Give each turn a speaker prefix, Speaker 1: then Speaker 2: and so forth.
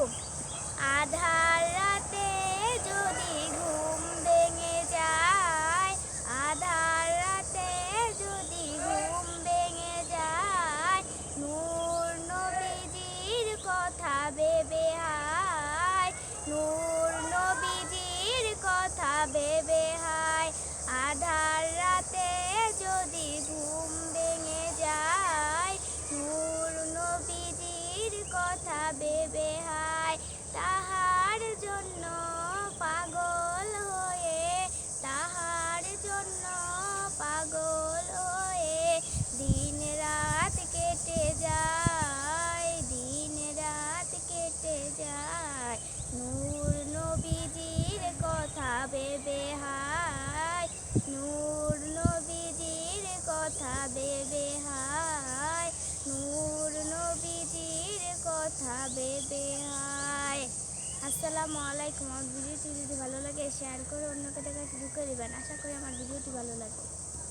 Speaker 1: আলাইকুম আধার রাতে যদি ঘুম ভেঙে যায়, আধার রাতে যদি ঘুম ভেঙে যায়, নূর নবীজির কথা ভেবে হায়, নূর নবীজির কথা ভেবে হায়। আধার রাতে যদি ঘুম ভেঙে যায়, নূর নবীজির কথা ভেবে হায় তাহার জন্য পাগল হয়ে তাহার জন্য পাগল হয়ে দিন রাত কেটে যায় দিন রাত কেটে যায়। নূর নবীজির কথা ভেবে হায়, নূর নবীজির কথা ভেবে হায়, নূর নবীজির কথা ভেবে হায়। আসসালামু আলাইকুম। আমার ভিডিওটি যদি ভালো লাগে শেয়ার করে অন্যকে দেখা শুরু করে দেবেন। আশা করি আমার ভিডিওটি ভালো লাগে